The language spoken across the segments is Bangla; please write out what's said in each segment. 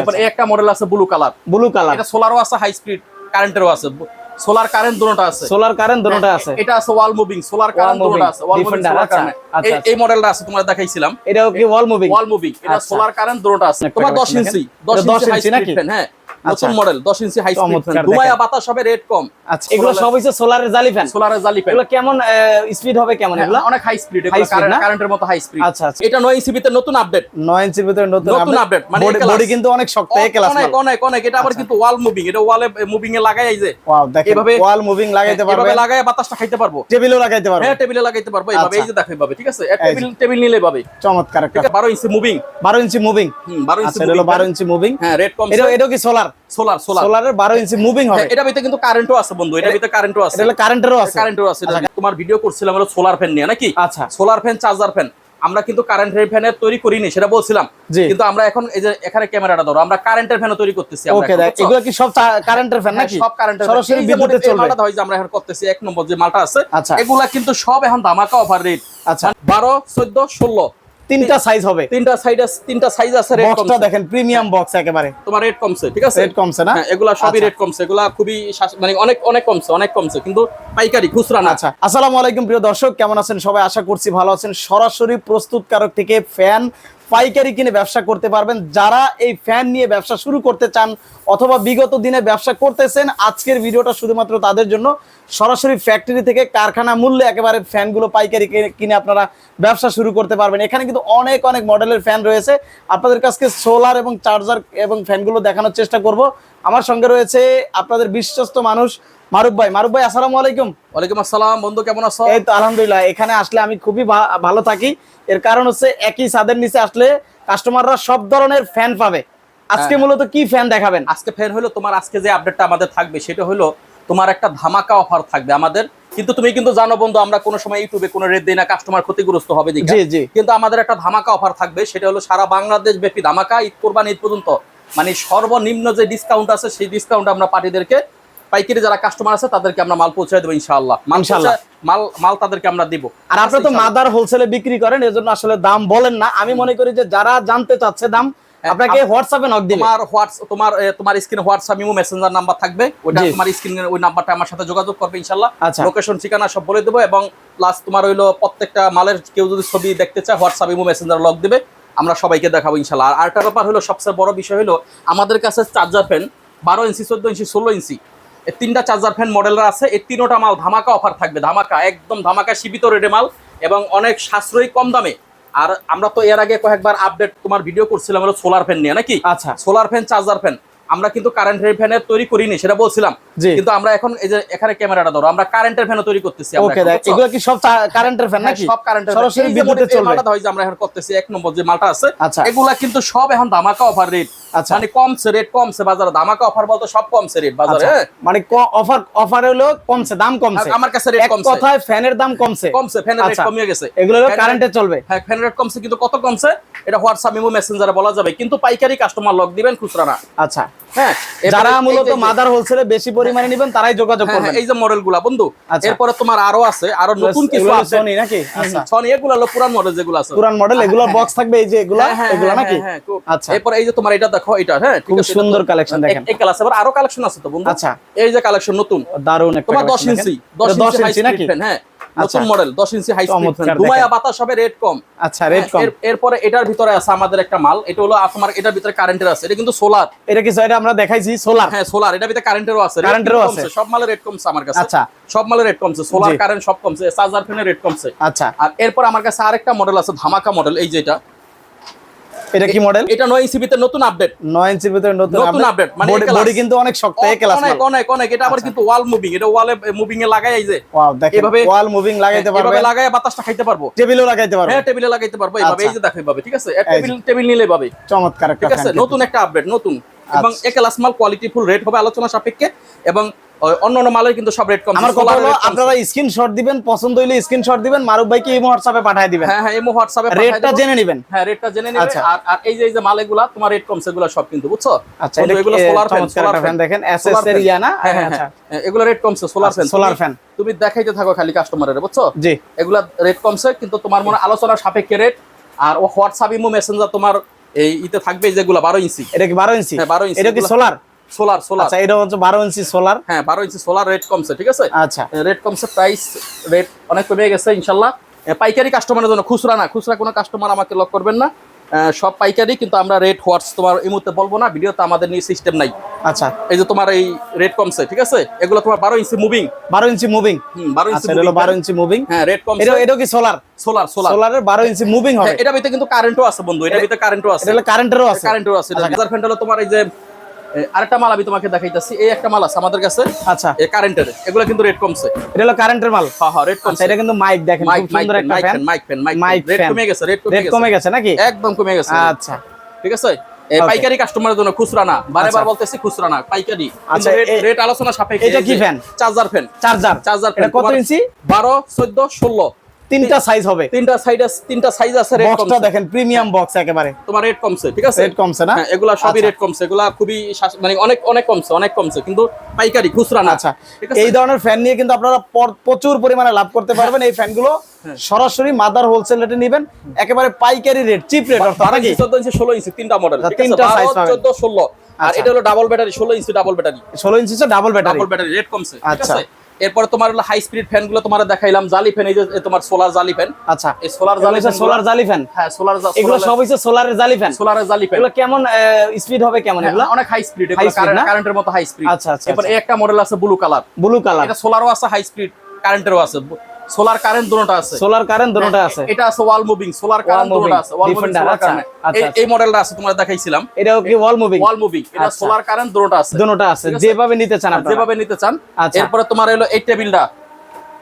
এবার একটা মডেল আছে ব্লু কালার ব্লু কালার এটা সোলারও আছে হাই স্পিড কারেন্টেরও আছে। সোলার কারেন্ট দুটোটা আছে। সোলার কারেন্ট দুটোটা আছে। এটা আছে ওয়াল মুভিং সোলার কারেন্ট দুটোটা আছে ওয়াল মুভিং সোলার আচ্ছা, কারেন্ট আচ্ছা, আচ্ছা। এই মডেলটা আছে তোমরা দেখাইছিলাম। এটাও কি ওয়াল মুভিং ওয়াল মুভিং এটা আচ্ছা। সোলার কারেন্ট দুটোটা আছে। তোমার 10 collection ইঞ্চি 10 ইঞ্চি নাকি? হ্যাঁ। আচ্ছা। নতুন model 10 inch high speed fan বাতাস হবে রেট কম। আচ্ছা এগুলো সব হইছে সোলারের জালি ফ্যান সোলারের জালি ফ্যান এগুলো কেমন স্পিড হবে কেমন এগুলো? অনেক হাই স্পিড speed কারেন্টের মতো হাই স্পিড আচ্ছা, আচ্ছা। এটা 9 ইঞ্চি নতুন আপডেট 9 ইঞ্চির ভিতরে নতুন নতুন আপডেট মানে বডি কিন্তু অনেক শক্ত এ ক্লাস অনেক অনেক অনেক। এটা আবার আচ্ছা। কিন্তু ওয়াল মুভিং এটা ওয়ালে মুভিং এ লাগাই এই যে। ওয়াও দেখেন এভাবে- ওয়াল মুভিং লাগাইতে এভাবে পারবেন। লাগায় বাতাসটা খাইতে পারব। টেবিলও লাগাইতে পারবেন। হ্যাঁ টেবিলে লাগাইতে পারব এইভাবে। আচ্ছা। এই যে দেখো এইভাবে ঠিক আছে? টেবিল টেবিল নিলে পাবে চমৎকার একটা 12 ইঞ্চি মুভিং 12 ইঞ্চি মুভিং হুম 12 ইঞ্চি আচ্ছা 12 ইঞ্চি মুভিং হ্যাঁ রেড কম এটা কি সোলার সোলার সোলার। সোলারের 12 ইঞ্চি মুভিং হবে। এটা ভিতরে কিন্তু কারেন্টও আছে বন্ধু এটা ভিতরে কারেন্টও আছে। এটা কারেন্টেরও আছে। কারেন্টও আছে। তোমার ভিডিও করছিলাম হলো সোলার ফ্যান নিয়ে নাকি? আচ্ছা। সোলার ফ্যান চার্জার ফ্যান আমরা কিন্তু কারেন্টের ফ্যানের তৈরি করিনি সেটা বলছিলাম। কিন্তু আমরা এখন এই যে এখানে ক্যামেরাটা ধরো আমরা কারেন্টের ফ্যানও তৈরি করতেছি আমরা এগুলো কি সব কারেন্টের ফ্যান হ্যাঁ, নাকি? সব কারেন্টের সরাসরি বিদ্যুতে চলবে। মালটা হয় যে আমরা এখন করতেছি এক নম্বর যে মালটা আছে আচ্ছা। এগুলা কিন্তু সব এখন ধামাকা অফার রেট আচ্ছা। বারো চোদ্দ ষোলো। তিনটা সাইজ হবে। তিনটা সাইজ আছে তিনটা সাইজ আছে রেড বক্সটা দেখেন প্রিমিয়াম বক্স একেবারে। তোমার রেড কমছে ঠিক আছে? রেড কমছে না? হ্যাঁ এগুলা সবই রেড রেট কমছে এগুলা খুবই মানে অনেক অনেক কমছে অনেক কমছে কিন্তু পাইকারি খুচরা না। আচ্ছা আসসালামু আলাইকুম প্রিয় দর্শক কেমন আছেন সবাই? আশা করছি ভালো আছেন। সরাসরি প্রস্তুতকারক থেকে ফ্যান পাইকারি কিনে ব্যবসা করতে পারবেন। যারা এই ফ্যান নিয়ে ব্যবসা শুরু করতে চান অথবা বিগত দিনে ব্যবসা করতেছেন, আজকের ভিডিওটা শুধুমাত্র তাদের জন্য। সরাসরি ফ্যাক্টরি থেকে কারখানা মূল্যে একেবারে ফ্যানগুলো পাইকারি কিনে- আপনারা ব্যবসা শুরু করতে পারবেন। এখানে কিন্তু অনেক অনেক মডেলের ফ্যান রয়েছে। আপনাদের কাছে সোলার এবং চার্জার এবং ফ্যানগুলো দেখানোর চেষ্টা করব। আমার সঙ্গে রয়েছে আপনাদের বিশ্বস্ত মানুষ মারুফ ভাই মারুফ ভাই আসসালামু আলাইকুম। ওয়ালাইকুম আসসালাম বন্ধু কেমন আছো? এই তো আলহামদুলিল্লাহ এখানে আসলে আমি খুবই ভালো থাকি। এর কারণ হচ্ছে একই ছাদের নিচে আসলে কাস্টমাররা সব ধরনের ফ্যান পাবে। আজকে হ্যাঁ। মূলত কি ফ্যান দেখাবেন? আজকে ফের হলো তোমার আজকে যে আপডেটটা আমাদের থাকবে সেটা হলো তোমার একটা ধামাকা অফার থাকবে আমাদের। কিন্তু তুমি কিন্তু জানো বন্ধু আমরা কোনো সময় ইউটিউবে কোনো রেট দিই না কাস্টমার ক্ষতিগ্রস্ত হবে জি জি। কিন্তু আমাদের একটা ধামাকা অফার থাকবে সেটা হলো সারা বাংলাদেশ ব্যাপী ধামাকা ঈদ কোরবানি ঈদ পর্যন্ত। মানে সর্বনিম্ন যে ডিসকাউন্ট আছে সেই ডিসকাউন্ট আমরা পার্টিদেরকে পাইকারি যারা কাস্টমার আছে তাদেরকে আমরা মাল পৌঁছে দেবো ইনশাআল্লাহ। ইনশাআল্লাহ। মাল মাল তাদেরকে আমরা দিব। আর আপনি তো মাদার হোলসেলে বিক্রি করেন এজন্য আসলে দাম বলেন না। আমি মনে করি যে যারা জানতে চাচ্ছে দাম হ্যাঁ, আপনাকে হোয়াটসঅ্যাপে নক দিবে। তোমার হোয়াটস তোমার তোমার স্ক্রিনে হোয়াটসঅ্যাপ ইমো মেসেঞ্জার নাম্বার থাকবে। ওটা তোমার স্ক্রিনে ওই নাম্বারটা আমার সাথে যোগাযোগ করবে ইনশাআল্লাহ। আচ্ছা। লোকেশন ঠিকানা সব বলে দেবো এবং প্লাস তোমার হইল প্রত্যেকটা মালের কেউ যদি ছবি দেখতে চায় হোয়াটসঅ্যাপ ইমো মেসেঞ্জার লক দিবে। আমরা সবাইকে দেখাবো ইনশাআল্লাহ। আর আরেকটা ব্যাপার হলো সবচেয়ে বড় বিষয় হলো আমাদের কাছে চার্জার ফ্যান বারো ইঞ্চি চোদ্দ ইঞ্চি ষোলো ইঞ্চি। তিনটা চার্জার ফ্যান মডেলরা আছে। এই তিনোটা মাল ধামাকা অফার থাকবে। ধামাকা একদম ধামাকা সীমিত রেটে মাল এবং অনেক সাশ্রয়ী কম দামে। আর আমরা তো এর আগে কয়েকবার আপডেট তোমার ভিডিও করছিলাম হলো সোলার ফ্যান নিয়ে নাকি? আচ্ছা। সোলার ফ্যান চার্জার ফ্যান আমরা কিন্তু কারেন্টের ফ্যানের তৈরি করিনি সেটা বলছিলাম। কিন্তু আমরা এখন এই যে এখানে ক্যামেরাটা ধরো আমরা কারেন্টের ফ্যানও তৈরি করতেছি ওকে এগুলো কি সব কারেন্টের ফ্যান নাকি? সব কারেন্টের সরাসরি বিদ্যুতে চলবে। মালটা হয় যে আমরা এখন করতেছি এক নম্বর যে মালটা আছে আচ্ছা। এগুলা কিন্তু সব এখন ধামাকা অফার রেট আচ্ছা। মানে কমছে রেট কমছে বাজারে ধামাকা অফার বলতে সব কমছে রেট বাজারে আচ্ছা, হ্যাঁ? মানে অফার অফার হলো কমছে দাম কমছে। আমার কাছে রেট কমছে। কথায় ফ্যানের দাম কমছে। কমছে ফ্যানের রেট আচ্ছা। কমিয়ে গেছে। এগুলো হলো কারেন্টে চলবে। হ্যাঁ ফ্যান রেট কমছে কিন্তু কত কমছে? এটা হোয়াটসঅ্যাপ ইমো মেসেঞ্জারে বলা যাবে। কিন্তু পাইকারি কাস্টমার লক দিবেন খুচরা না। আচ্ছা। হ্যাঁ যারা মূলত মাদার হোলসেলে বেশি পরিমাণে নেবেন তারাই যোগাযোগ হ্যাঁ, করবেন। হ্যাঁ, এই যে মডেলগুলা বন্ধু আচ্ছা। এরপরে তোমার আরও আছে আরও নতুন কিছু আছে। সনি নাকি? আচ্ছা। সনি এগুলো হলো পুরান মডেল যেগুলো আছে। পুরান মডেল এগুলো বক্স থাকবে এই যে এগুলা হ্যাঁ, হ্যাঁ, এগুলা হ্যাঁ, নাকি? হ্যাঁ, আচ্ছা। এরপর এই যে তোমার এটা দেখো এটা হ্যাঁ খুব সুন্দর collection দেখেন। এই আবার আরও কালেকশন আছে তো বন্ধু। আচ্ছা। এই যে কালেকশন নতুন। দারুণ একটা তোমার 10 collection ইঞ্চি দেখেন। 10 ইঞ্চি নাকি? হ্যাঁ। নতুন মডেল 10 ইঞ্চি হাই স্পিড দুমায়া বাতাস হবে রেট কম। আচ্ছা রেট কম। এরপরে এটার ভিতরে আছে আমাদের একটা মাল। এটা হলো আপনার এটার ভিতরে কারেন্টের আছে। এটা কিন্তু সোলার এটা কি এটা আমরা দেখাইছি সোলার হ্যাঁ সোলার এটার ভিতরে কারেন্টেরও আছে। কারেন্টেরও আছে। সব মালের রেট কমছে আমার কাছে। আচ্ছা। সব মালের রেট কমছে। সোলার কারেন্ট সব কমছে। চার্জার ফ্যানের রেট কমছে। আচ্ছা। আর এরপর আমার কাছে আরেকটা মডেল আছে ধামাকা মডেল এই যেটা এটা কি মডেল এটা 9 ইঞ্চি ভিতরে নতুন আপডেট 9 ইঞ্চির ভিতরে নতুন নতুন update, মানে বডি কিন্তু অনেক শক্ত এ ক্লাস অনেক অনেক অনেক এটা আবার কিন্তু ওয়াল মুভিং এটা ওয়ালে মুভিং এ লাগাই এই যে। ওয়াও দেখেন এভাবে- ওয়াল মুভিং লাগাইতে এভাবে পারবেন। লাগায় বাতাসটা খাইতে পারব। টেবিলও লাগাইতে পারবেন। হ্যাঁ টেবিলে লাগাইতে পারব এইভাবে আচ্ছা। এই যে দেখো এইভাবে ঠিক আছে? টেবিল টেবিল নিলে পাবে চমৎকার একটা ঠিক আছে? নতুন একটা আপডেট নতুন। এবং আচ্ছা। এ ক্লাস মাল কোয়ালিটি ফুল রেট হবে আলোচনা সাপেক্ষে। এবং অন্য অন্য মালের কিন্তু সব রেট কম আমার কথা হলো আপনারা স্ক্রিনশট দিবেন পছন্দ হইলে স্ক্রিনশট দিবেন মারুফ ভাইকে হোয়াটসঅ্যাপে পাঠিয়ে দিবেন। হ্যাঁ হ্যাঁ হোয়াটসঅ্যাপে রেটটা জেনে নেবেন। হ্যাঁ রেটটা জেনে নেবে আচ্ছা। আর আর এই যে এই যে মালগুলা তোমার রেট কমছে এগুলা সব কিন্তু বুঝছ? আচ্ছা এগুলো সোলার ফ্যান একটা ফ্যান দেখেন এসএস এর ইয়া না? হ্যাঁ হ্যাঁ আচ্ছা। হ্যাঁ। এগুলো রেট কমছে সোলার ফ্যান solar fan। তুমি দেখাইতে থাকো খালি কাস্টমারের বুঝছ? জি। এগুলা রেট কমছে কিন্তু তোমার মনে হয় আলোচনার সাপেক্ষে রেট আর ও হোয়াটসঅ্যাপ ইমো মেসেঞ্জার তোমার এই ইতে থাকবে যেগুলো বারো ইঞ্চি এটা কি বারো ইঞ্চি হ্যাঁ, 12 ইঞ্চি এটা কি সোলার সোলার সোলার আচ্ছা এটা হচ্ছে বারো ইঞ্চি সোলার হ্যাঁ বারো ইঞ্চি সোলার রেট কমছে ঠিক আছে? আচ্ছা। রেট কমছে প্রাইস রেট অনেক কমে গেছে ইনশাল্লাহ। এ, পাইকারি কাস্টমারের জন্য খুচরা না খুচরা কোনো কাস্টমার আমাকে লক করবেন না। সব পাইকারি কিন্তু আমরা রেট হোয়াটস তোমার এই মুহূর্তে বলব না ভিডিওতে আমাদের নিয়ে সিস্টেম নাই। আচ্ছা। এই যে তোমার এই রেট কমছে ঠিক আছে? এগুলো তোমার বারো ইঞ্চি মুভিং বারো ইঞ্চি মুভিং হুম বারো ইঞ্চি আচ্ছা বারো ইঞ্চি মুভিং হ্যাঁ রেট কমছে এটা কি সোলার সোলার সোলার সোলারের বারো ইঞ্চি মুভিং হবে। এটা ভিতরে কিন্তু কারেন্টও আছে বন্ধু এটা ভিতরে কারেন্টও আছে। কারেন্টেরও আছে। কারেন্টও আছে। ফ্যান হলো তোমার এই যে আরেকটা মাল আমি তোমাকে দেখাইতাছি। এই একটা মাল আছে আমাদের কাছে। আচ্ছা। এই কারেন্টের এগুলো কিন্তু রেট কমছে। এটা হলো কারেন্টের মাল? হ্যাঁ হ্যাঁ রেট আচ্ছা কমছে। এটা কিন্তু মাইক দেখেন খুব সুন্দর একটা fan mike fan mike rate কমে গেছে রেট কমে গেছে। কমে গেছে নাকি? একদম কমে গেছে। আচ্ছা। ঠিক আছে? এই পাইকারি কাস্টমারের জন্য খুচরা না। বারে আচ্ছা। বলতেছি খুচরা না পাইকারি। আচ্ছা, রেট আলোচনা সাপেক্ষে এটা কি fan? Charger fan charger charger এটা কত ইঞ্চি? বারো চোদ্দ ষোলো। তিনটা সাইজ হবে। তিনটা আছে তিনটা সাইজ আছে রেট বক্সটা দেখেন প্রিমিয়াম বক্স একেবারে। তোমার রেট কমছে ঠিক আছে? রেট কমছে না? হ্যাঁ এগুলা সবই আচ্ছা। রেট কমছে এগুলা খুবই মানে অনেক অনেক কমছে অনেক কমছে কিন্তু পাইকারি খুচরা না। আচ্ছা এই ধরনের ফ্যান নিয়ে কিন্তু আপনারা প্রচুর পরিমাণে লাভ করতে পারবেন। এই ফ্যানগুলো হ্যাঁ। সরাসরি মাদার হোলসেল রেটে নেবেন। একেবারে পাইকারি রেট চিপ রেট অর্থাৎ বারো নাকি? ইঞ্চি চোদ্দ ইঞ্চি ষোলো ইঞ্চি তিনটা মডেল আচ্ছা, তিনটা সাইজ পাবেন। চোদ্দ ষোলো। আর আচ্ছা। এটা হলো ডাবল ব্যাটারি ষোলো ইঞ্চি ডাবল ব্যাটারি ষোলো inch double battery double battery rate কমছে আচ্ছা। এরপরে তোমার হলো হাই স্পিড ফ্যানগুলো তোমার দেখাইলাম জালি ফ্যান এই যে তোমার সোলার জালি ফ্যান আচ্ছা। এই সোলার জালি ফ্যান সোলার জালি ফ্যান হ্যাঁ সোলার এগুলো সব হইছে সোলারের জালি ফ্যান সোলারের জালি ফ্যান এগুলো কেমন স্পিড হবে কেমন এগুলো? অনেক হাই স্পিড এগুলো? কারেন্টের মতো হাই স্পিড আচ্ছা, আচ্ছা, এরপর আচ্ছা। এই একটা মডেল আছে ব্লু কালার ব্লু কালার এটা সোলারও আছে হাই স্পিড কারেন্টেরও আছে। সোলার কারেন্ট দুটোটা আছে। সোলার কারেন্ট দুটোটা আছে। এটা আছে ওয়াল মুভিং সোলার কারেন্ট দুটোটা আছে ওয়াল মুভিং সোলার আচ্ছা, কারেন্ট আচ্ছা, আচ্ছা। এই মডেলটা আছে তোমরা দেখাইছিলাম। এটাও কি ওয়াল মুভিং ওয়াল মুভিং এটা আচ্ছা। সোলার কারেন্ট দুটোটা আছে। দুটোটা আছে যেভাবে নিতে চান আপনারা। যেভাবে নিতে চান আচ্ছা। এরপরে তোমার হলো এই টেবিলটা।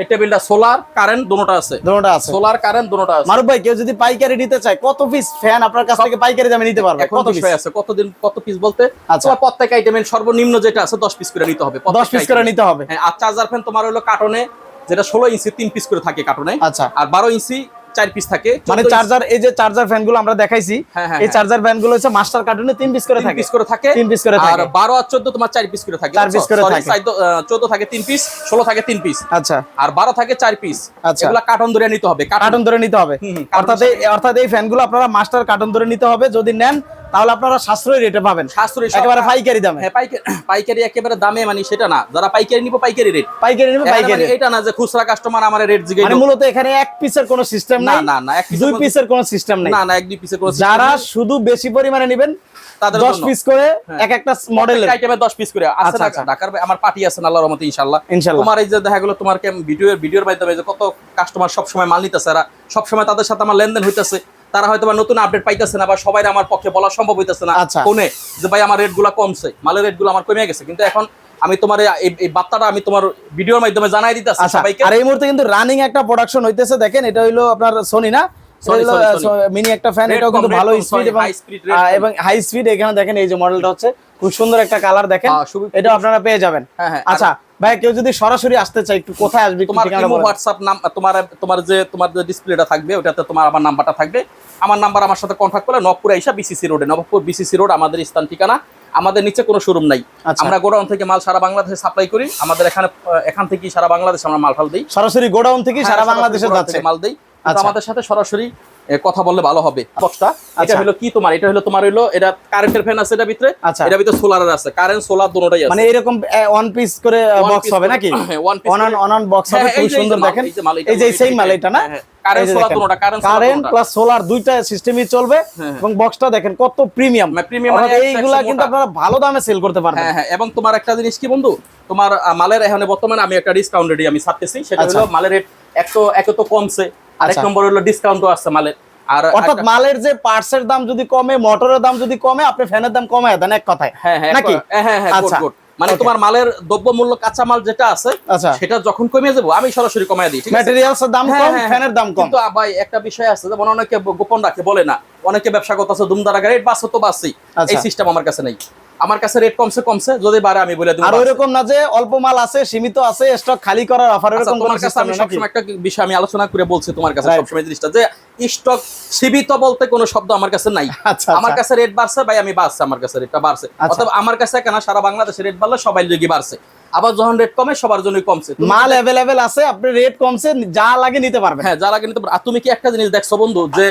এই টেবিলটা সোলার কারেন্ট দুটোটা আছে। দুটোটা আছে। সোলার কারেন্ট দুটোটা আছে। মারুফ ভাই কেউ যদি পাইকারি নিতে চায় কত পিস ফ্যান আপনার কাছ থেকে পাইকারি দামে নিতে পারবে? কত পিস আছে কতদিন কত পিস বলতে? আচ্ছা। তোমার প্রত্যেক আইটেমের সর্বনিম্ন যেটা আছে 10 পিস করে নিতে হবে দশ পিস করে নিতে হবে। হ্যাঁ আর চার্জার ফ্যান তোমার হলো কার্টনে যেটা 16 ইঞ্চি 3 পিস করে থাকে কার্টনে আচ্ছা। আর 12 ইঞ্চি 4 পিস থাকে। মানে চার্জার এই যে চার্জার ফ্যানগুলো আমরা দেখাইছি হ্যাঁ, হ্যাঁ, এই। চার্জার ফ্যানগুলো হচ্ছে মাস্টার কার্টুনে তিন পিস করে থাকে। পিস করে থাকে। তিন piece করে আর। 12 আর 14 তোমার 4 পিস করে থাকে চার piece করে থাকে। 14 থাকে 3 পিস 16 থাকে 3 পিস আচ্ছা। আর 12 থাকে 4 পিস আচ্ছা। এগুলা কার্টন ধরে নিতে হবে কার্টন ধরে নিতে হবে। অর্থাৎ এই অর্থাৎ এই ফ্যানগুলো আপনারা মাস্টার কার্টুন ধরে নিতে হবে। যদি নেন তাহলে আপনারা সাশ্রয়ী রেটে পাবেন। সাশ্রয়ী একেবারে পাইকারি দামে। হ্যাঁ পাইকারি পাইকারি একেবারে দামে মানে সেটা না। যারা পাইকারি নিব পাইকারি রেট পাইকারি নেবে পাইকারি এটা না যে খুচরা কাস্টমার আমার রেট জিগে মানে মূলত এখানে এক পিসের কোনো সিস্টেম নাই না না এক দুই পিসের কোনো সিস্টেম নেই। না না এক দুই পিসের কোনো যারা শুধু বেশি পরিমাণে নেবেন তাদের দশ জন্য। পিস করে হ্যাঁ। এক একটা মডেলের আইটেমে 10 পিস করে। আছে আচ্ছা, না আচ্ছা। ঢাকার আমার পার্টি আছে আল্লাহর রহমতে ইনশাআল্লাহ। ইনশাল্লাহ তোমার এই যে দেখা গেলো তোমার ভিডিও ভিডিওর মাধ্যমে যে কত কাস্টমার সব সময় মাল নিতেছে এরা সব সময় তাদের সাথে আমার লেনদেন হইতেছে। তারা হয়তো বা নতুন আপডেট পাইতেছে না বা সবাই আমার পক্ষে বলা সম্ভব হইতেছে না আচ্ছা। ফোনে যে ভাই আমার রেটগুলো কমছে মালের রেটগুলো আমার কমে গেছে কিন্তু এখন আমি তোমার এই- বার্তাটা আমি তোমার ভিডিওর মাধ্যমে জানাই দিতেছি আচ্ছা সবাইকে আর এই মুহূর্তে কিন্তু রানিং একটা প্রোডাকশন হইতেছে দেখেন এটা হইল আপনার সোনি না। মিনি একটা ফ্যান এটাও কিন্তু ভালো স্পিড। এবং হাই স্পিড এখানে দেখেন এই যে মডেলটা হচ্ছে খুব সুন্দর একটা কালার দেখেন। হ্যাঁ, এটা আপনারা পেয়ে যাবেন। হ্যাঁ, হ্যাঁ, আচ্ছা ভাই কেউ যদি সরাসরি আসতে চায় একটু কোথায় আসবে তোমার। হোয়াটসঅ্যাপ নাম তোমার তোমার যে তোমার যে ডিসপ্লেটা থাকবে ওটাতে তোমার আমার নাম্বারটা থাকবে। আমার নাম্বার আমার সাথে কন্ট্যাক্ট করলে নবপুর আইসা বিসিসি রোডে নবপুর বিসিসি রোড আমাদের স্থান ঠিকানা। আমাদের নিচে কোনো শোরুম নাই। আচ্ছা। আমরা গোডাউন থেকে মাল সারা বাংলাদেশে সাপ্লাই করি। আমাদের এখানে এখান থেকে সারা বাংলাদেশে আমরা মাল ফাল দিই। সরাসরি গোডাউন থেকে সারা বাংলাদেশে যাচ্ছে। মাল দেই। আমাদের সাথে সরাসরি কথা বললে ভালো হবে। বক্সটা এটা আচ্ছা। হলো কি তোমার? এটা হলো তোমার হলো এটা কারেন্টের ফ্যান আছে এটা ভিতরে? আচ্ছা। এটা ভিতরে সোলারের আছে। কারেন্ট সোলার দুটোটাই আছে। মানে এরকম ওয়ান পিস করে বক্স হবে নাকি? হ্যাঁ, one piece on on on box হবে হ্যাঁ, খুব সুন্দর দেখেন। এই যে সেম মাল এটা না? হ্যাঁ, হ্যাঁ। Current এই যে solar দেখেন। দুটোটা, solar কারেন্ট প্লাস সোলার দুইটা সিস্টেমই চলবে হ্যাঁ। এবং বক্সটা দেখেন কত প্রিমিয়াম মানে premium মানে এইগুলা কিন্তু আপনারা ভালো দামে সেল করতে পারবেন। হ্যাঁ হ্যাঁ। এবং তোমার একটা জিনিস কি বন্ধু? তোমার মালের এখানে বর্তমানে আমি একটা ডিসকাউন্ট রেডি আমি ছাড়তেছি। সেটা আচ্ছা। হলো মালের রেট এক তো এক তো কমছে। আর এক আচ্ছা। নম্বর হলো ডিসকাউন্টও আছে মালের। আর অর্থাৎ মালের যে পার্টসের দাম যদি কমে মোটরের দাম যদি কমে আপনি ফ্যানের দাম কমায় দেন এক কথায়। হ্যাঁ হ্যাঁ নাকি? হ্যাঁ হ্যাঁ হ্যাঁ আচ্ছা। মানে তোমার মালের দ্রব্যমূল্য কাঁচা মাল যেটা আছে আচ্ছা। সেটা যখন কমে যাব আমি সরাসরি কমায় দিই ঠিক আছে? ম্যাটেরিয়ালস এর দাম হ্যাঁ, কম হ্যাঁ, ফ্যানের দাম কম। কিন্তু ভাই একটা বিষয় আছে যেমন অনেকে গোপন রাখে বলে না। অনেকে ব্যবসা করতেছে দুমদারা গাড়ি বাস তো বাসই। আচ্ছা। এই সিস্টেম আমার কাছে নেই। আমার কাছে রেট কমছে কমছে যদি বাড়ে আমি বলে দেবো আর ওইরকম না যে অল্প মাল আছে সীমিত আছে স্টক খালি করার অফার আচ্ছা, এরকম তোমার কাছে আমি সবসময় একটা বিষয় আমি আলোচনা করে বলছি তোমার কাছে সবসময় জিনিসটা যে স্টক সীমিত বলতে কোনো শব্দ আমার কাছে নাই। আচ্ছা আমার আচ্ছা কাছে রেট বাড়ছে ভাই আমি বাড়ছে আমার কাছে রেটটা বাড়ছে। অথবা আমার কাছে কেন সারা বাংলাদেশে রেট বাড়লে সবাই লেগে বাড়ছে। আবার যখন রেট কমে সবার জন্যই কমছে। মাল অ্যাভেলেবেল আছে আপনি রেট কমছে যা লাগে নিতে পারবেন। হ্যাঁ যারা কিন্তু আর তুমি কি একটা জিনিস দেখছ বন্ধু যে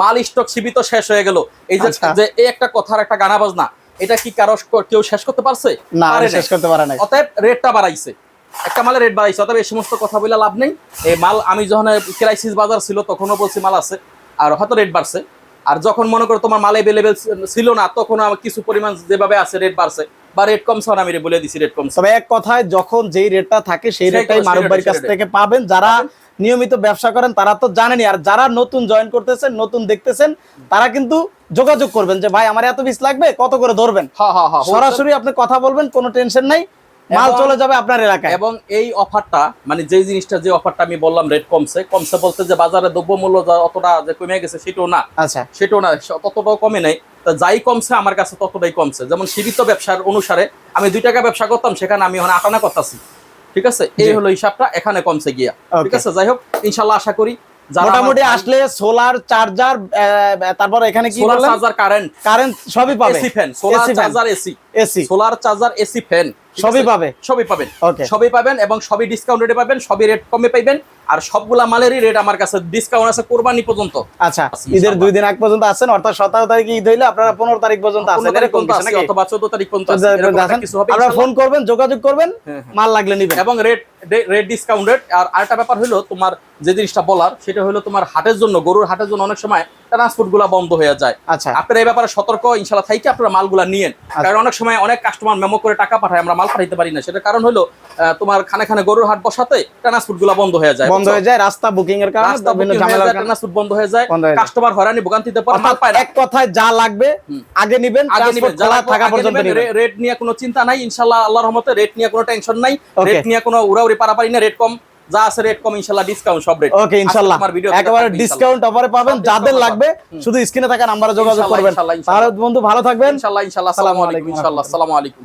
মাল স্টক সীমিত শেষ হয়ে গেল। এই যে। যে এই একটা কথার একটা গানা বাজনা এটা কি কারও কেউ শেষ করতে পারছে? না শেষ করতে পারে নাই। অতএব রেটটা বাড়াইছে। একটা মালের রেট বাড়াইছে অতএব এই সমস্ত কথা বলে লাভ নেই। এই মাল আমি যখন ক্রাইসিস বাজার ছিল তখনও বলছি মাল আছে আর হয়তো রেট বাড়ছে। আর যখন মনে করো তোমার মাল এভেলেবেল ছিল না তখন আমার কিছু পরিমাণ যেভাবে আছে রেট বাড়ছে। বা রেট কমছে আমি বলে দিছি রেট কমছে। তবে এক কথায় যখন যেই রেটটা থাকে সেই রেটটাই মারুফ কাছ থেকে পাবেন। যারা নিয়মিত ব্যবসা করেন তারা তো জানেনই। আর যারা নতুন জয়েন করতেছেন নতুন দেখতেছেন তারা কিন্তু যোগাযোগ করবেন যে ভাই আমার এত পিস লাগবে কত করে ধরবেন? হ্যাঁ হ্যাঁ হ্যাঁ সরাসরি আপনি কথা বলবেন কোনো টেনশন নাই। মাল চলে যাবে আপনার এলাকায়। এবং এই অফারটা মানে যেই জিনিসটা যে অফারটা আমি বললাম রেট কমছে কমছে বলতে যে বাজারে দ্রব্যমূল্য যা অতটা যে কমে গেছে সেটাও না। আচ্ছা। সেটাও না ততটাও কমে নাই। তা যাই কমছে আমার কাছে ততটাই কমছে। যেমন সীমিত ব্যবসার অনুসারে আমি দুই টাকা ব্যবসা করতাম সেখানে আমি এখন আটানা করতেছি। ঠিক আছে? এই হলো হিসাবটা এখানে কমছে গিয়া। ঠিক আছে? যাই হোক ইনশাল্লাহ আশা করি মোটামুটি আসলে সোলার চার্জার তারপর এখানে কি সোলার চার্জার কারেন্ট কারেন্ট সবই পাবে। AC fan solar charger AC AC solar charger AC fan সবই পাবে? সবই পাবেন। ওকে সবই পাবেন এবং সবই ডিসকাউন্ট রেটে পাবেন সবই রেট কমে আর সবগুলা মালেরই রেট আমার কাছে ডিসকাউন্ট আছে কোরবানি পর্যন্ত। আচ্ছা ঈদের দুই দিন আগ পর্যন্ত আছেন অর্থাৎ সতেরো তারিখে ঈদ হইলে আপনারা পনেরো তারিখ পর্যন্ত আছেন 15 তারিখ এরকম পর্যন্ত কিছু আছে, নাকি? অথবা চোদ্দ তারিখ পর্যন্ত আছে, 14 তারিখ এরকম পর্যন্ত একটা আছেন। কিছু হবে আপনারা ফোন করবেন যোগাযোগ করবেন হ্যাঁ, হ্যাঁ। মাল লাগলে নিবেন। এবং রেট রেট ডিসকাউন্ট রেট আর আরেকটা ব্যাপার হলো তোমার যে জিনিসটা বলার সেটা হলো তোমার হাটের জন্য গরুর হাটের জন্য অনেক সময় ট্রান্সপোর্টগুলা বন্ধ হয়ে যায়। আচ্ছা। আপনারা এই ব্যাপারে সতর্ক ইনশাল্লাহ থাইকে আপনারা মালগুলা নিয়েন। কারণ অনেক সময় অনেক কাস্টমার মেমো করে টাকা পাঠায় আমরা মাল পাঠাইতে পারি না। সেটার কারণ হলো তোমার খানে খানে গরুর হাট বসাতে ট্রান্সপোর্টগুলা বন্ধ হয়ে যায় বন্ধ হয়ে যায় রাস্তা বুকিং এর কারণে রাস্তা বিভিন্ন। ট্রান্সপোর্ট বন্ধ হয়ে যায়। কাস্টমার হয়রানি ভোগান্তিতে পড়ে মাল পায় না। এক কথায় যা লাগবে আগে নিবেন আগে নিবেন যারা থাকা পর্যন্ত রেট নিয়ে কোনো চিন্তা নাই ইনশাল্লাহ আল্লাহর রহমতে রেট নিয়ে কোনো টেনশন নাই। রেট নিয়ে কোনো উড়াউড়ি পারাপারি না রেট কম। যা আছে রেট কম ইনশাল্লাহ ডিসকাউন্ট সব রেট ওকে ইনশাআল্লাহ ভিডিও একেবারে ডিসকাউন্ট অফারে পাবেন যাদের লাগবে শুধু স্ক্রিনে থাকা নাম্বারে যোগাযোগ করবেন। ইনশাআল্লাহ, তাহলে বন্ধু ভালো থাকবেন। ইনশাল্লাহ ইনশাল্লাহ আসসালামু আলাইকুম ইনশাল্লাহ আসসালামু আলাইকুম।